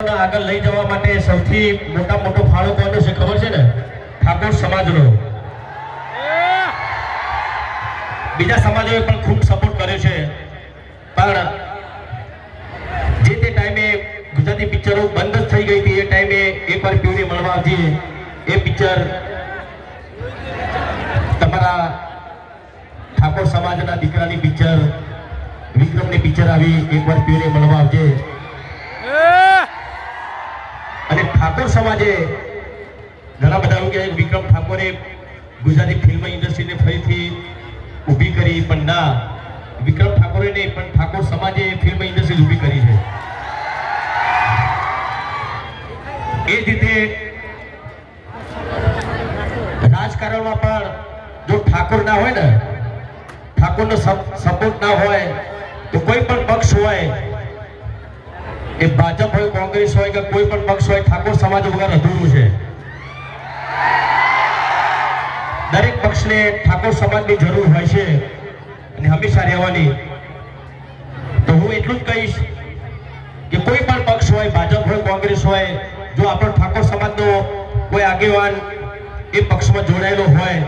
આગળ લઈ જવા માટે સૌથી મોટા મોટો ફાળો કોનો છે ખબર છે ને? ઠાકોર સમાજનો. બીજા સમાજોએ પણ ખૂબ સપોર્ટ કર્યો છે. પણ જે તે ટાઈમે ગુજરાતી પિક્ચરો બંધ જ થઈ ગઈ હતી, એ ટાઈમે એકવાર પીઓને મળવા આવજે એ પિક્ચર તમારા ઠાકોર સમાજના દીકરાની પિક્ચર વિક્રમની પિક્ચર આવી એકવાર પીઓને મળવા આવજે અને ઠાકોર સમાજે ઘણા બધા એવું કે વિક્રમ ઠાકોરે ગુજરાતી ફિલ્મ ઇન્ડસ્ટ્રીને ફરીથી ઊભી કરી, પણ ના, વિક્રમ ઠાકોરે નહીં, પણ ઠાકોર સમાજે ફિલ્મ ઇન્ડસ્ટ્રી ઊભી કરી છે. એ જ રીતે રાજકારણમાં પણ જો ઠાકોર ના હોય ને, ઠાકોરનો સપોર્ટ ના હોય, તો કોઈ પણ પક્ષ હોય એ ભાજપ હોય, કોંગ્રેસ હોય કે કોઈ પણ પક્ષ હોય, ઠાકોર સમાજ વગર અધૂરું છે. દરેક પક્ષને ઠાકોર સમાજની જરૂર હોય છે અને હંમેશા રહેવાની. તો હું એટલું જ કહીશ કે કોઈ પણ પક્ષ હોય, ભાજપ હોય, કોંગ્રેસ હોય, જો આપણો ઠાકોર સમાજનો કોઈ આગેવાન એ પક્ષમાં જોડાયેલો હોય